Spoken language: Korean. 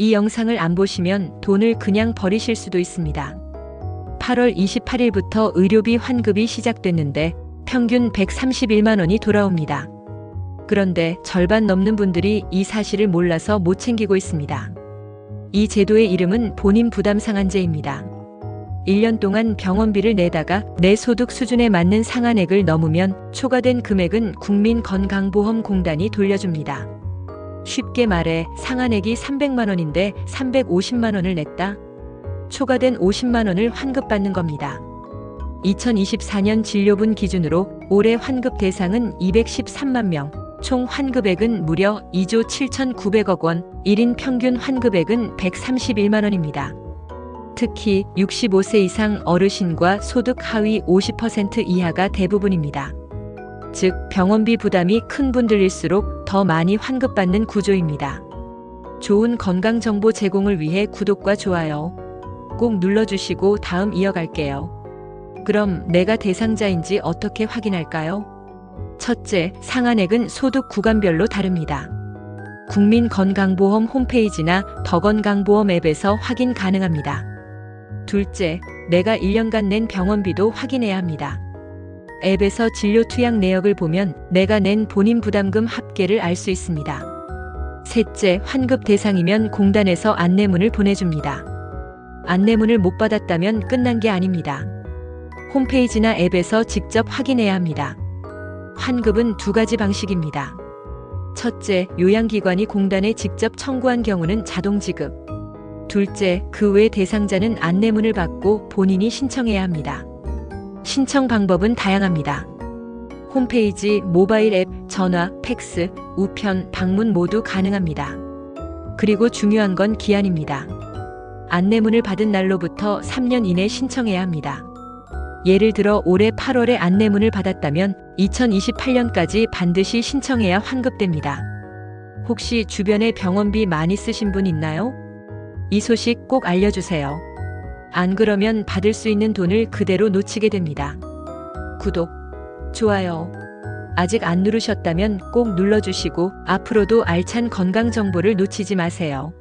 이 영상을 안 보시면 돈을 그냥 버리실 수도 있습니다. 8월 28일부터 의료비 환급이 시작됐는데 평균 131만 원이 돌아옵니다. 그런데 절반 넘는 분들이 이 사실을 몰라서 못 챙기고 있습니다. 이 제도의 이름은 본인 부담 상한제입니다. 1년 동안 병원비를 내다가 내 소득 수준에 맞는 상한액을 넘으면 초과된 금액은 국민건강보험공단이 돌려줍니다. 쉽게 말해 상한액이 300만 원인데 350만 원을 냈다. 초과된 50만 원을 환급받는 겁니다. 2024년 진료분 기준으로 올해 환급 대상은 213만 명, 총 환급액은 무려 2조 7,900억 원, 1인 평균 환급액은 131만 원입니다. 특히 65세 이상 어르신과 소득 하위 50% 이하가 대부분입니다. 즉, 병원비 부담이 큰 분들일수록 더 많이 환급받는 구조입니다. 좋은 건강 정보 제공을 위해 구독과 좋아요 꼭 눌러주시고 다음 이어갈게요. 그럼 내가 대상자인지 어떻게 확인할까요? 첫째, 상한액은 소득 구간별로 다릅니다. 국민건강보험 홈페이지나 더건강보험 앱에서 확인 가능합니다. 둘째, 내가 1년간 낸 병원비도 확인해야 합니다. 앱에서 진료 투약 내역을 보면 내가 낸 본인 부담금 합계를 알 수 있습니다. 셋째, 환급 대상이면 공단에서 안내문을 보내줍니다. 안내문을 못 받았다면 끝난 게 아닙니다. 홈페이지나 앱에서 직접 확인해야 합니다. 환급은 두 가지 방식입니다. 첫째, 요양기관이 공단에 직접 청구한 경우는 자동 지급. 둘째, 그 외 대상자는 안내문을 받고 본인이 신청해야 합니다. 신청 방법은 다양합니다. 홈페이지, 모바일 앱, 전화, 팩스, 우편, 방문 모두 가능합니다. 그리고 중요한 건 기한입니다. 안내문을 받은 날로부터 3년 이내 신청해야 합니다. 예를 들어 올해 8월에 안내문을 받았다면 2028년까지 반드시 신청해야 환급됩니다. 혹시 주변에 병원비 많이 쓰신 분 있나요? 이 소식 꼭 알려주세요. 안 그러면 받을 수 있는 돈을 그대로 놓치게 됩니다. 구독, 좋아요. 아직 안 누르셨다면 꼭 눌러주시고 앞으로도 알찬 건강 정보를 놓치지 마세요.